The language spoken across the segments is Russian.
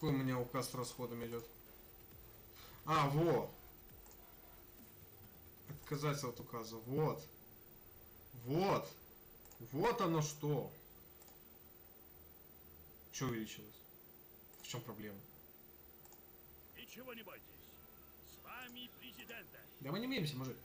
Какой у меня указ с расходами идет? А, во! Отказаться от указа. Вот. Вот. Вот оно что. Что увеличилось? В чем проблема? Ничего не бойтесь. С вами президента. Да мы не боимся, мужик.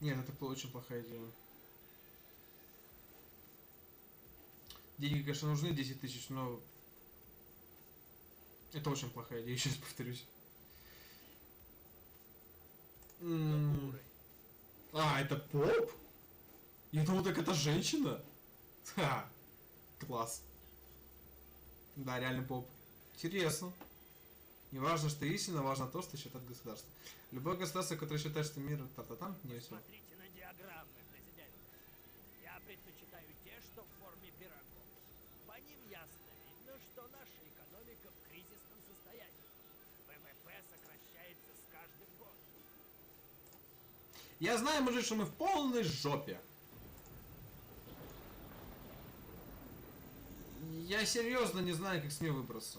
Нет, это пла- очень плохая идея. Деньги, конечно, нужны, 10 тысяч, но... Это очень плохая идея, сейчас повторюсь. М. А, это поп? Я думал, так это женщина. Ха, класс. Да, реально поп. Интересно. Не важно, что истина, важно то, что считает государство. Любое государство, которое считает, что мир та-та-там, не все. Смотрите на диаграммы, президент. Я предпочитаю те, что в форме пирогов. По ним ясно видно, что наша экономика в кризисном состоянии. ВВП сокращается с каждым годом. Я знаю, мужик, что мы в полной жопе. Я серьезно не знаю, как с нее выбраться.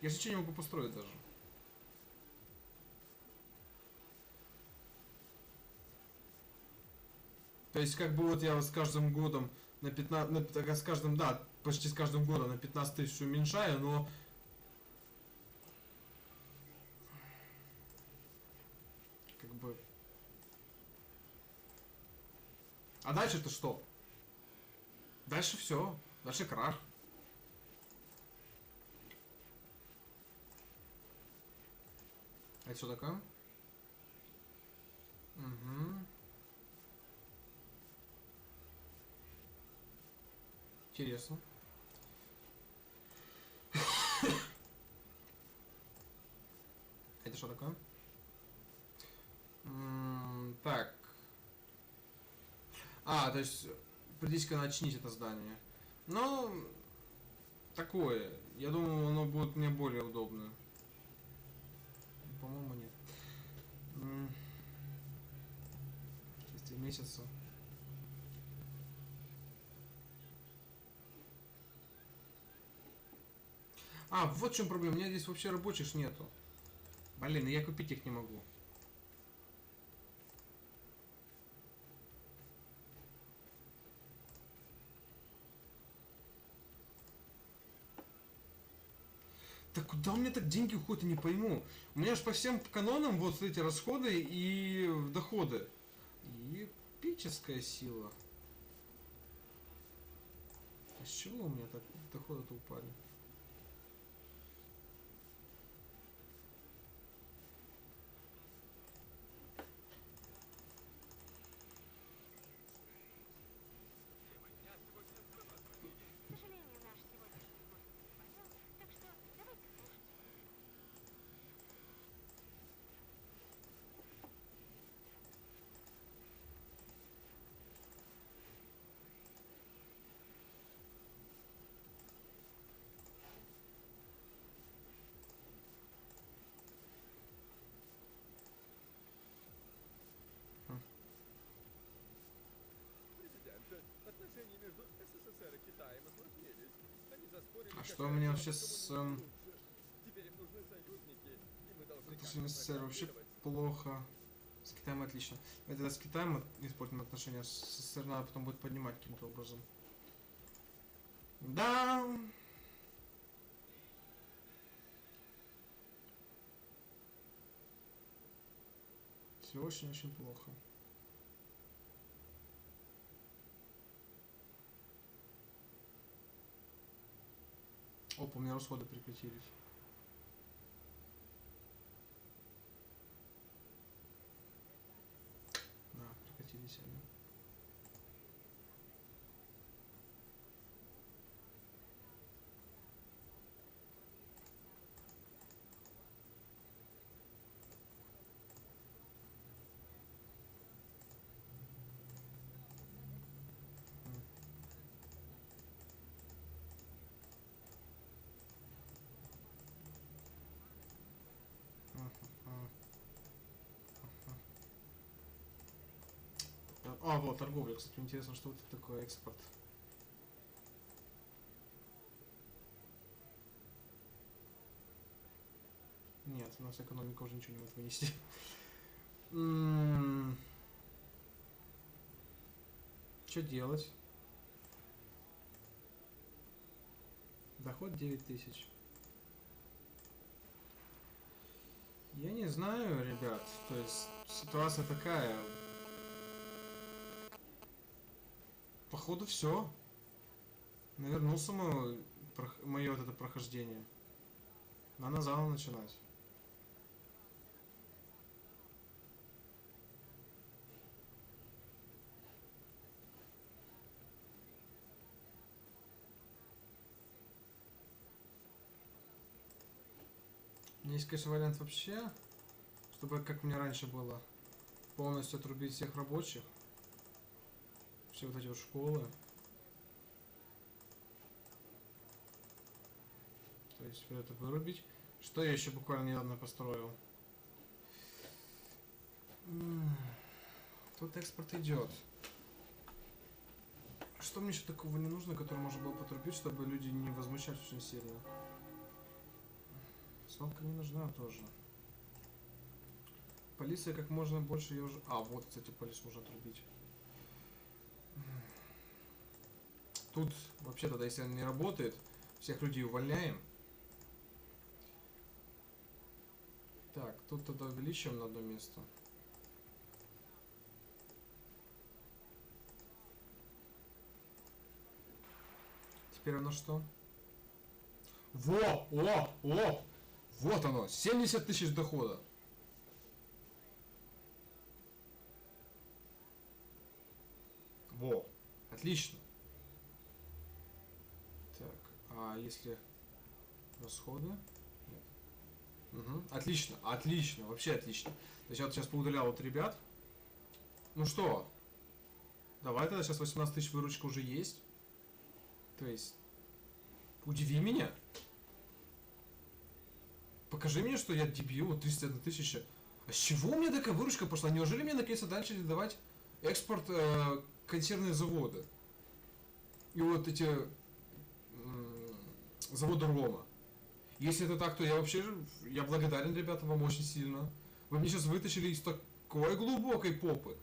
Я же ничего не могу построить даже. То есть, как бы вот я вот с каждым годом на 15, на, с каждым, да, почти с каждым годом на 15 тысяч уменьшаю, но как бы... А дальше-то что? Дальше все. Дальше крах. Это что такое? Угу. Интересно. Это что такое? М, Так. А, то есть придите-ка начните это здание. Ну, такое. Я думаю, оно будет мне более удобно. По-моему, нет. Три месяца. А, вот в чем проблема. У меня здесь вообще рабочих нету. Блин, и я купить их не могу. Так куда меня так деньги уходят, я не пойму. У меня же по всем канонам вот эти расходы и доходы. Епическая сила. А с чего у меня так доходы-то упали? К сожалению, наш сегодняшний гость заболел, так что давайте слушать. Президент, отношения между СССР и Китаем осложнились. Они заспорили... А что у меня вообще с, эм, лучше. Теперь им нужны союзники, и мы должны Отношения с как-то СССР вообще плохо. С Китаем отлично. Это с Китаем испортим отношения, с СССР надо потом будет поднимать каким-то образом. Да. Все очень-очень плохо. Опа, у меня расходы прекратились. А, вот, торговля, кстати, интересно, что это такое экспорт. Нет, у нас экономика уже ничего не может вынести. Что делать? Доход 9000. Я не знаю, ребят. То есть ситуация такая. Походу все. Навернулся мое, мое вот это прохождение. Надо заново начинать. Есть, конечно, вариант вообще, чтобы, как меня раньше было, полностью отрубить всех рабочих. Все вот эти вот школы. То есть все это вырубить. Что я еще буквально недавно построил? Тут экспорт идет. Что мне еще такого не нужно, которое можно было потрубить, чтобы люди не возмущались очень сильно? Свалка не нужна тоже. Полиция как можно больше ее уже... А, вот, кстати, полис можно отрубить. Тут вообще тогда, если она не работает, всех людей увольняем. Так, тут тогда увеличиваем на одно место. Теперь оно что? Во! О! О! Вот оно! 70 тысяч дохода. Во! Отлично. А если расходы? Нет. Мгм, Отлично, отлично, вообще отлично. То есть я вот сейчас поудалял вот ребят. Ну что? Давай тогда сейчас 18 тысяч выручка уже есть. То есть, удиви меня. Покажи мне, что я дебил, вот 31 тысяча. А с чего у меня такая выручка пошла? Неужели мне наконец-то дальше давать экспорт э, консервные заводы? И вот эти заводы Рома. Если это так, то я вообще я благодарен, ребята, вам очень сильно. Вы меня сейчас вытащили из такой глубокой попы.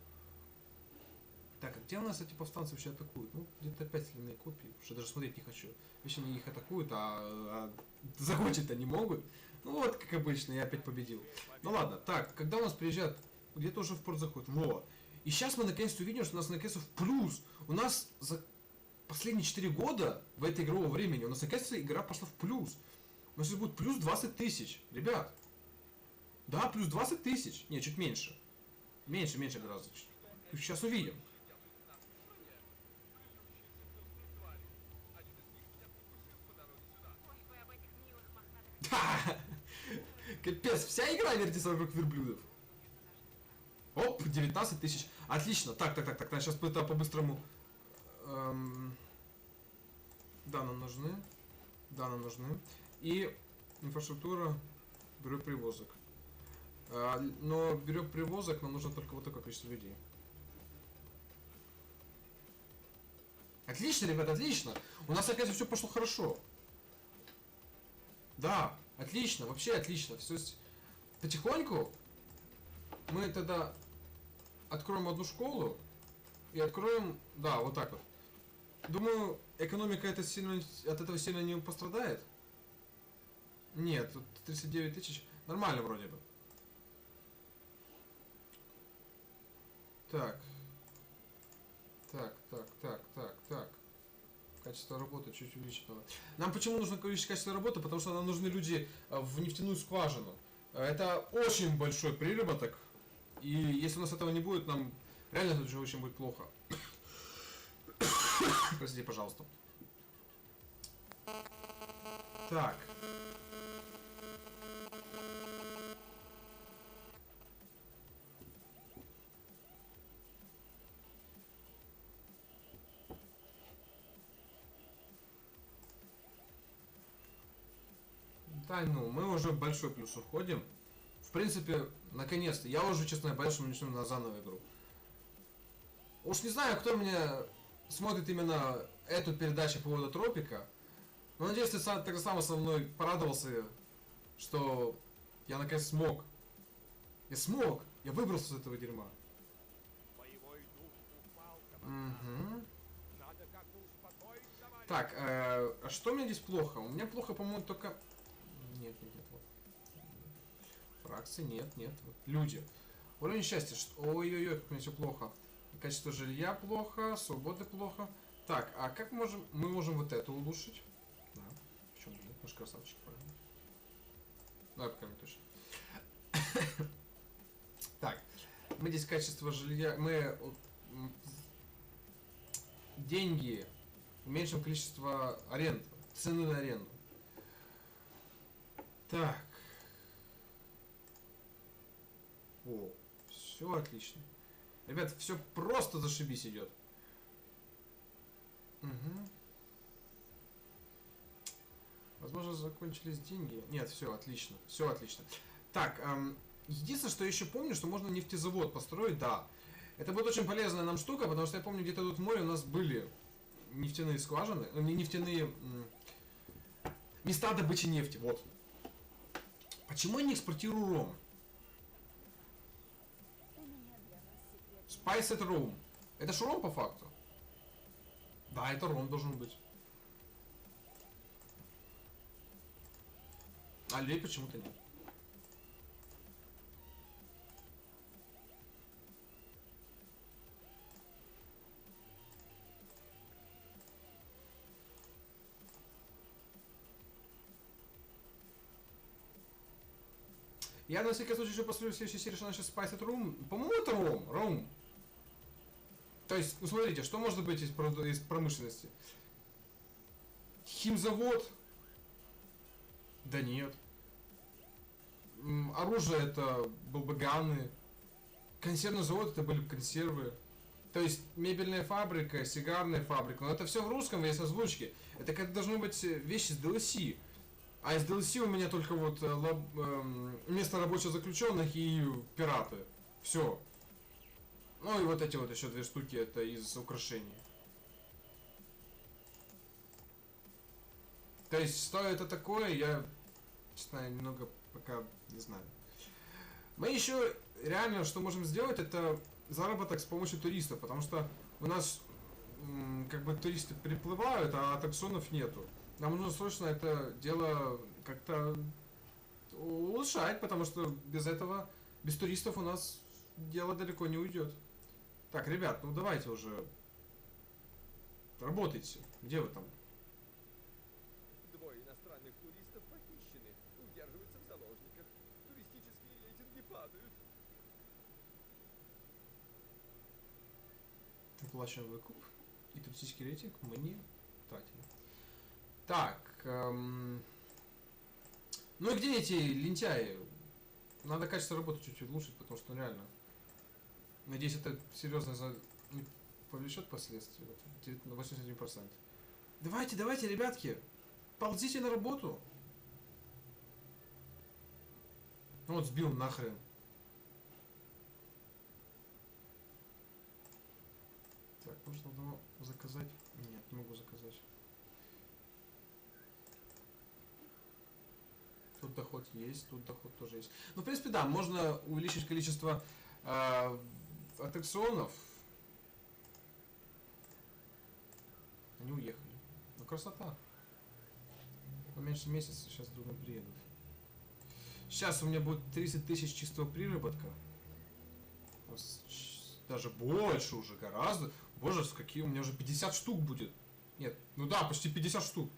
Так, а где у нас эти повстанцы вообще атакуют? Ну, где-то опять сильные копии, что даже смотреть не хочу. Вообще они их атакуют, а, а закончить-то могут. Ну вот, как обычно, я опять победил. Ну ладно, так, когда у нас приезжают, где-то уже в порт заходит. Во. И сейчас мы наконец-то увидим, что у нас наконец-то в плюс. У нас за последние 4 года в это игрового времени у нас наконец-то игра пошла в плюс. У нас сейчас будет плюс 20 тысяч. Ребят. Да, плюс 20 тысяч. Не, чуть меньше. Меньше, меньше гораздо. Сейчас увидим. Мохнатых Капец, вся игра вертится вокруг верблюдов. Оп, 19 тысяч. Отлично. Так, так, так, так, так. Сейчас это по-быстрому. Эм, Да, нам нужны. Да, нам нужны. И инфраструктура бюро привозок. А, Но бюро привозок нам нужно только вот такое количество людей. Отлично, ребята, отлично. У нас опять все пошло хорошо. Да, отлично, вообще отлично. Все потихоньку мы тогда откроем одну школу и откроем, да, вот так вот. Думаю, экономика это сильно, от этого сильно не пострадает. Нет, тут 39 тысяч. Нормально вроде бы. Так. Так, так, так, так, так. Качество работы чуть увеличить надо. Нам почему нужно увеличить качество работы? Потому что нам нужны люди э, в нефтяную скважину. Э, Это очень большой приработок. И если у нас этого не будет, нам реально тут же очень будет плохо. Простите, пожалуйста. Так. Да, ну, мы уже в большой плюс уходим. В принципе, наконец-то. Я уже, честно, боюсь, что мы начнем на заново игру. Уж не знаю, кто меня смотрит именно эту передачу по поводу тропика. Но надеюсь, ты сам- так же само со мной порадовался, что я наконец смог. Я смог! Я выбрался из этого дерьма. Боевой дух упал, командир. Мгм. Надо как-то успокоить товарища. Так, э, а что у меня здесь плохо? У меня плохо, по-моему, только... Нет, нет, нет, вот. Фракции, нет, нет. Вот. Люди. Уровень счастья. Ой-ой-ой, как меня все плохо. Качество жилья плохо, свободы плохо. Так, а как можем... Мы можем вот это улучшить. Да. Почему нет? Мы же правильно? Да, пока не точно. Так. Мы здесь качество жилья... Мы... Деньги уменьшим количество аренд, цены на аренду. Так. О, все отлично. Ребят, все просто зашибись идет. Угу. Возможно, закончились деньги. Нет, все отлично. Все отлично. Так, эм, единственное, что я еще помню, что можно нефтезавод построить, да. Это будет очень полезная нам штука, потому что я помню, где-то тут в море у нас были нефтяные скважины, э, не нефтяные места добычи нефти. Вот. Почему я не экспортирую ром? Spice это ром. Это же ром по факту. Да, это ром должен быть. А лей почему-то нет. Я на всякий случай еще посмотрю в следующей серии, что значит Spice это Room. По-моему, это Room. Room. То есть, ну смотрите, что может быть из, промышленности? Химзавод? Да нет. Оружие это балбаганы. Консервный завод это были бы консервы. То есть мебельная фабрика, сигарная фабрика. Но это все в русском, есть озвучки. Это как должно быть э, вещи с DLC. А из DLC у меня только вот э, лаб- эм, место рабочих заключенных и пираты. Все. Ну и вот эти вот еще две штуки это из украшений. То есть, что это такое, я, честно, немного пока не знаю. Мы еще реально, что можем сделать, это заработок с помощью туристов, потому что у нас как бы туристы приплывают, а аттракционов нету. Нам нужно срочно это дело как-то улучшать, потому что без этого, без туристов у нас дело далеко не уйдет. Так, ребят, ну давайте уже работайте. Где вы там? Двое иностранных туристов похищены, удерживаются в заложниках. Туристические рейтинги падают. Оплачиваем выкуп. И туристический рейтинг мы не тратили. Так. эм, Ну и где эти лентяи? Надо качество работы чуть-чуть улучшить, потому что ну, реально. Надеюсь, это серьезно за... не повлечет последствия. Вот, девят- на 81%. Давайте, давайте, ребятки. Ползите на работу. Ну вот сбил нахрен. Так, можно одного заказать? Нет, не могу заказать. Тут доход есть, тут доход тоже есть. Ну, в принципе, да, можно увеличить количество э, аттракционов. Они уехали. Ну, красота. Ну, меньше месяца, сейчас думаю, приедут. Сейчас у меня будет 30 тысяч чистого приработка. Даже больше уже, гораздо. Боже, с какие у меня уже 50 штук будет. Нет, ну да, почти 50 штук.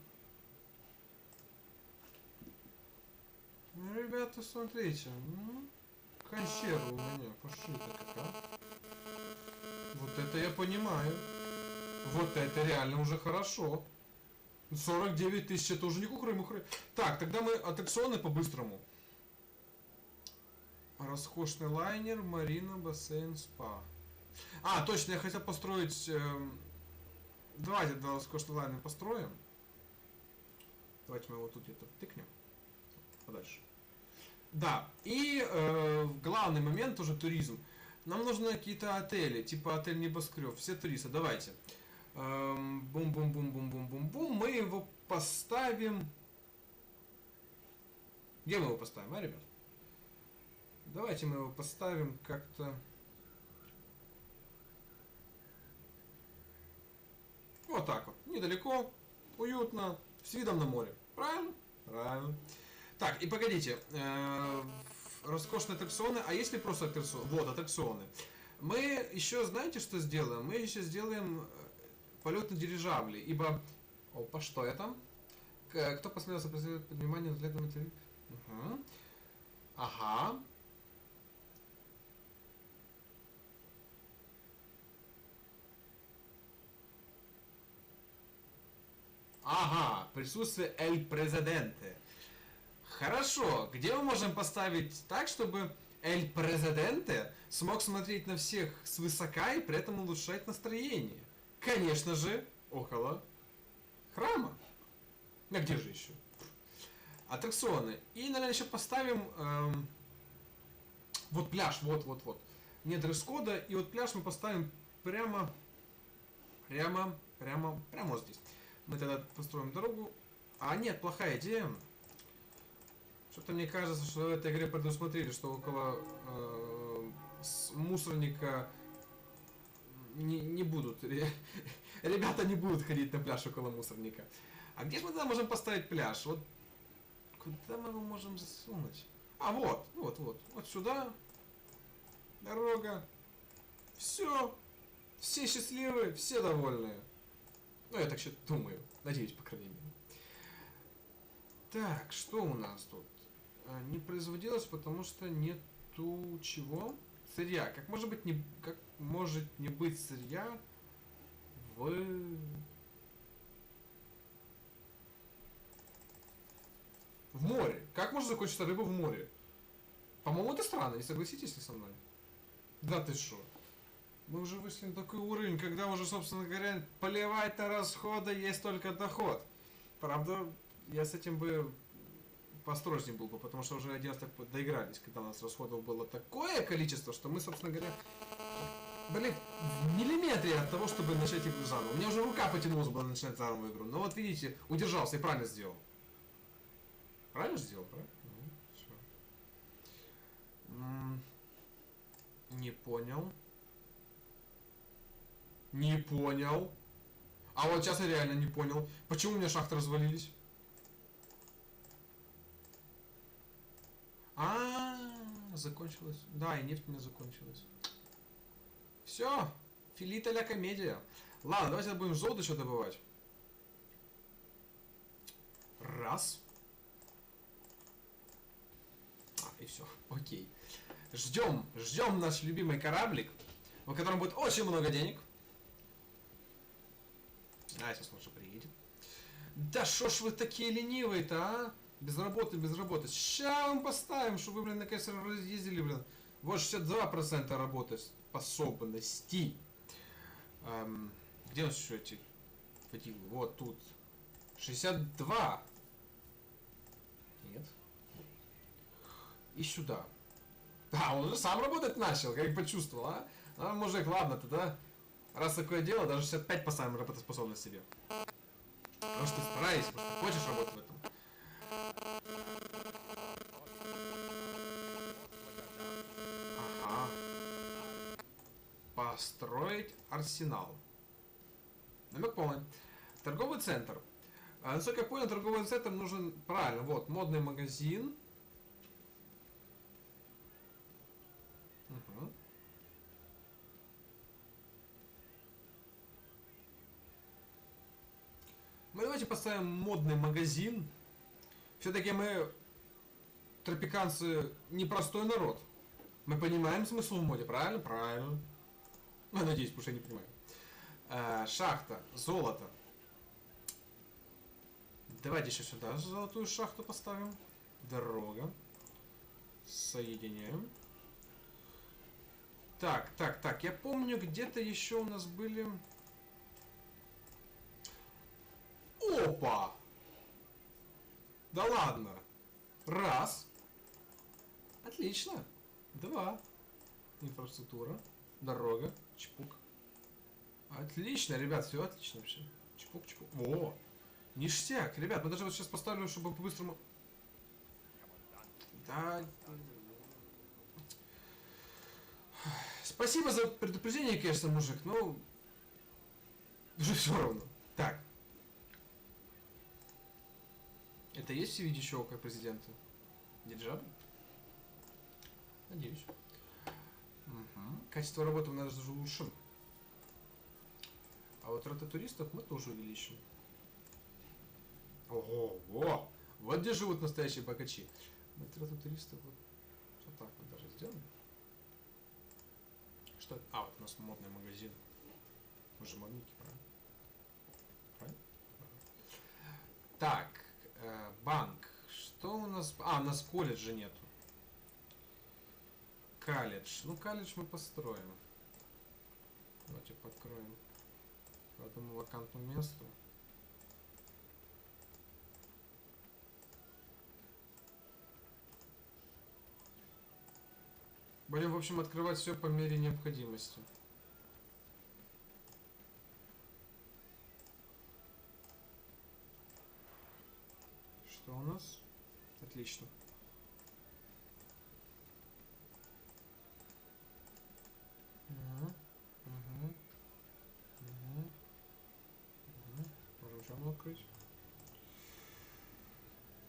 Ну, ребята, смотрите. ну, консервы у меня пошли так а. Вот это я понимаю. Вот это реально уже хорошо. 49 тысяч, это уже не кухры-мухры. Так, тогда мы аттракционы по-быстрому. Роскошный лайнер, марина, бассейн, спа. А, точно, я хотел построить... эм, Давайте да, роскошный лайнер построим. Давайте мы его тут где-то тыкнем. Подальше. Да, и э, главный момент уже туризм. Нам нужны какие-то отели, типа отель Небоскреб, все 300, давайте. Эм, Бум-бум-бум-бум-бум-бум-бум. Мы его поставим... Где мы его поставим, а, ребят? Давайте мы его поставим как-то... Вот так вот. Недалеко, уютно, с видом на море. Правильно? Правильно. Так, и погодите. Роскошные аттракционы. А если просто аттракционы? Вот, аттракционы. Мы еще, знаете, что сделаем? Мы еще сделаем э, полет на дирижабле. Ибо... Опа, что это? Кто посмотрел сопротивление внимание на взглядом интервью? Мгм. Ага. Ага, присутствие Эль Президенте. Хорошо, где мы можем поставить так, чтобы Эль Президенте смог смотреть на всех свысока и при этом улучшать настроение? Конечно же, около храма. А где же еще? Аттракционы. И, наверное, еще поставим эм, вот пляж, вот, вот, вот. Нет дресс-кода, и вот пляж мы поставим прямо, прямо, прямо, прямо вот здесь. Мы тогда построим дорогу. А нет, плохая идея. Что-то мне кажется, что в этой игре предусмотрели, что около э, мусорника не, не будут. ре- Ребята не будут ходить на пляж около мусорника. А где же мы тогда можем поставить пляж? Вот куда мы его можем засунуть? А вот, вот, вот. Вот сюда. Дорога. Все. Все счастливы, все довольны. Ну, я так сейчас думаю. Надеюсь, по крайней мере. Так, что у нас тут? А, Не производилось, потому что нету чего? Сырья. Как может быть не, как может не быть сырья в... В море. Как может закончиться рыба в море? По-моему, это странно, не согласитесь ли со мной? Да ты что? Мы уже вышли на такой уровень, когда уже, собственно говоря, поливать на расходы есть только доход. Правда, я с этим бы построжнее был бы, потому что уже один раз так доигрались, когда у нас расходов было такое количество, что мы, собственно говоря, были в миллиметре от того, чтобы начать игру заново. У меня уже рука потянулась было начинать заново игру. Но вот видите, удержался и правильно сделал. Правильно сделал, правильно? Ну, всё. М, Не понял. Не понял. А вот сейчас я реально не понял. Почему у меня шахты развалились? А, закончилась. Да, и нефть у меня закончилась. Все. Филита ля комедия. Ладно, давайте будем золото еще добывать. Раз. А, и все. Окей. Ждем, ждем наш любимый кораблик, в котором будет очень много денег. А, сейчас лучше приедет. Да шо ж вы такие ленивые-то, а? Без работы, без работы. Ща мы поставим, чтобы вы, блин, наконец разъездили, блин. Вот 62% работы способности. Эм, где у нас еще эти фатилы? Вот тут. 62. Нет. И сюда. Да, он уже сам работать начал, как почувствовал, а? А, мужик, ладно, тогда, раз такое дело, даже 65 поставим работоспособность себе. Потому что ты стараешься, хочешь работать в этом. Ага. Построить арсенал. Намек полный. Торговый центр. А, насколько я понял, торговый центр нужен... Правильно, вот, модный магазин. Мгм. Мы давайте поставим модный магазин. Все-таки мы, тропиканцы, непростой народ. Мы понимаем смысл в моде, правильно? Правильно. Ну, надеюсь, потому что я не понимаю. Э, шахта, золото. Давайте еще сюда золотую шахту поставим. Дорога. Соединяем. Так, так, так. Я помню, где-то еще у нас были... Опа! Да ладно. Раз. Отлично. Два. Инфраструктура. Дорога. Чпук. Отлично, ребят, все отлично вообще. Чпук, чпук. О! Ништяк, ребят, мы даже вот сейчас поставлю, чтобы по-быстрому... Да... Спасибо за предупреждение, конечно, мужик, но... Уже все равно. Так. Это есть все видео шоу как президента? Дирижабль? Надеюсь. Мгм. Качество работы у нас даже улучшим. А вот рота туристов мы тоже увеличим. Ого, во! Вот где живут настоящие богачи. Мы роту туристов вот, вот так вот даже сделаем. Что это? А, вот у нас модный магазин. Мы же модники, правильно? Правильно? Так, э, банк. Что у нас? А, у нас колледжа нету. Колледж. Ну, колледж мы построим. Давайте подкроем по одному вакантному месту. Будем, в общем, открывать все по мере необходимости. Что у нас? Отлично. Можем открыть.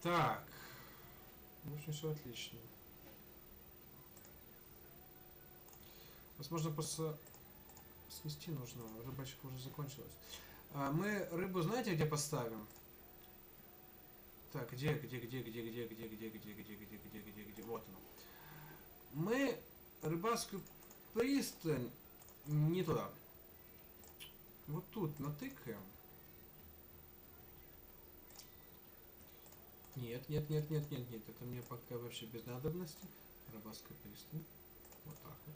Так. В общем, все отлично. Возможно, просто снести нужно. Рыбачка уже закончилась. А, мы рыбу знаете, где поставим? Так, где, где, где, где, где, где, где, где, где, где, где, где, где, вот оно. Мы рыбацкую пристань не туда. Вот тут натыкаем. Нет, нет, нет, нет, нет, нет. Это мне пока вообще без надобности. Рыбацкая пристань. Вот так вот.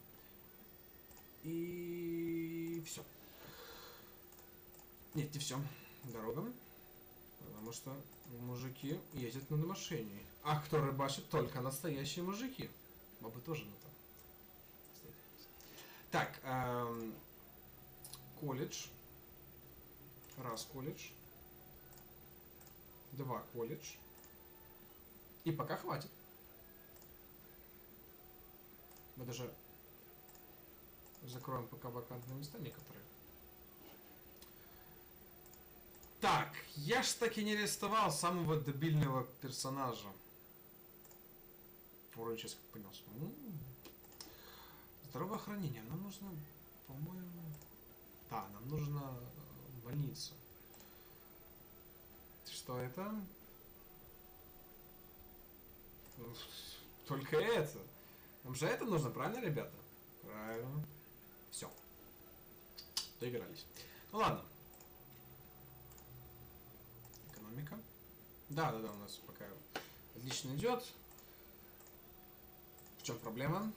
И все. Нет, не все. Дорога. Потому что мужики ездят на машине. А кто рыбачит? Только настоящие мужики. Бабы тоже на то. Так, эм, колледж. Раз колледж. Два колледж. И пока хватит. Мы даже закроем пока вакантные места некоторые. Так, я ж таки не арестовал самого дебильного персонажа. Уровень сейчас как понес. М. Здравоохранение. Нам нужно, по-моему... Да, нам нужно э, больница. Что это? Только это. Нам же это нужно, правильно, ребята? Правильно. Все. Доигрались. Ну ладно. Экономика. Да, да, да, у нас пока отлично идет. В чем проблема?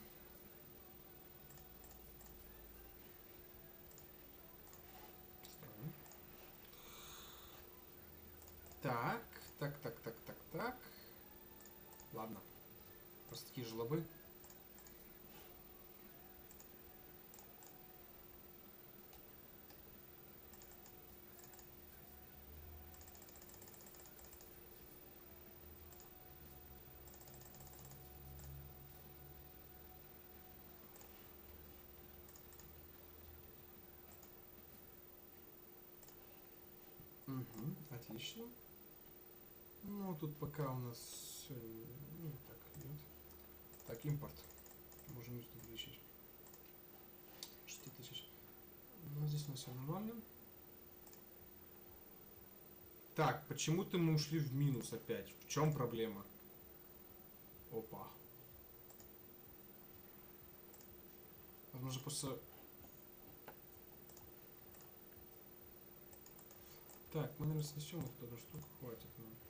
Так, так, так, так. Ладно. Просто такие жлобы. Угу, отлично. Ну, тут пока у нас всё, ну, так идет. Так, импорт. Можем увеличить. 6 тысяч. Ну, здесь у нас все нормально. Так, почему-то мы ушли в минус опять. В чем проблема? Опа. Возможно, просто... Так, мы, наверное, снесем вот эту штуку, хватит нам. А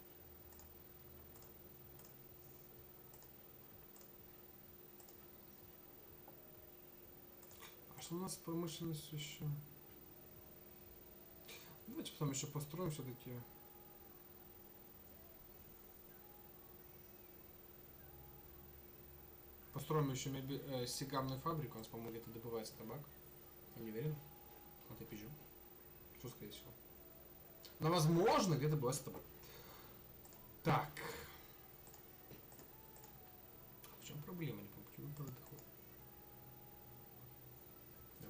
что у нас с промышленностью еще? Давайте потом еще построим все-таки. построим еще меби- э, сигарную фабрику, у нас, по-моему, где-то добывается табак. Я не уверен. Вот я пизжу. Что скорее всего. Но возможно, где-то добывается табак. Так. В чем проблема? Не помню,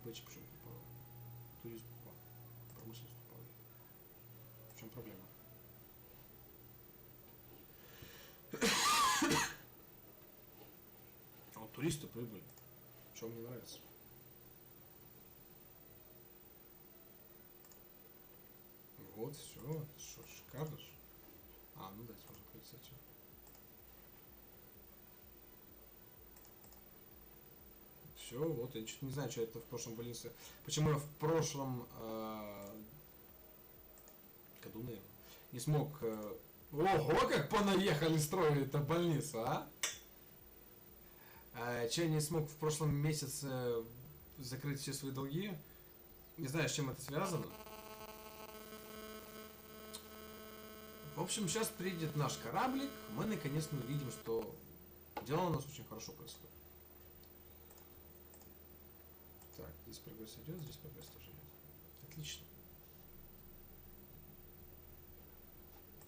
Добыча почему-то упала. Туризм упал. Промышленность упала. В чем проблема? А вот туристы прибыли. Что мне нравится? Вот, все, что, шикарно. А, ну да, можно открыть, Все, вот, я что-то не знаю, что это в прошлом больнице. Почему я в прошлом э, году, наверное, не смог... э, Ого, как понаехали строили эту больницу, а? А, че я не смог в прошлом месяце закрыть все свои долги? Не знаю, с чем это связано. В общем, сейчас приедет наш кораблик, мы наконец-то увидим, что дела у нас очень хорошо происходят. Так, здесь прогресс идет, здесь прогресс тоже идет. Отлично.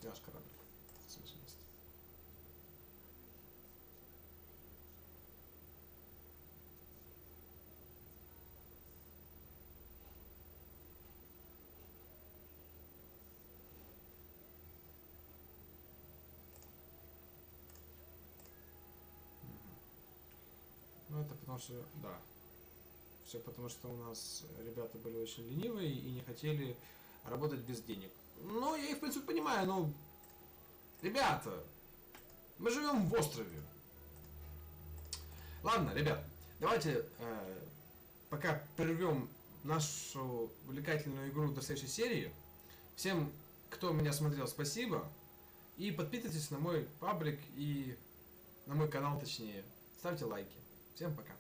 Наш смысле место? Ну, это потому что, да. Все потому что у нас ребята были очень ленивые и не хотели работать без денег. Ну, я их, в принципе, понимаю, но... Ребята, мы живем в острове. Ладно, ребят, давайте э, пока прервем нашу увлекательную игру до следующей серии. Всем, кто меня смотрел, спасибо. И подписывайтесь на мой паблик и на мой канал, точнее. Ставьте лайки. Всем пока.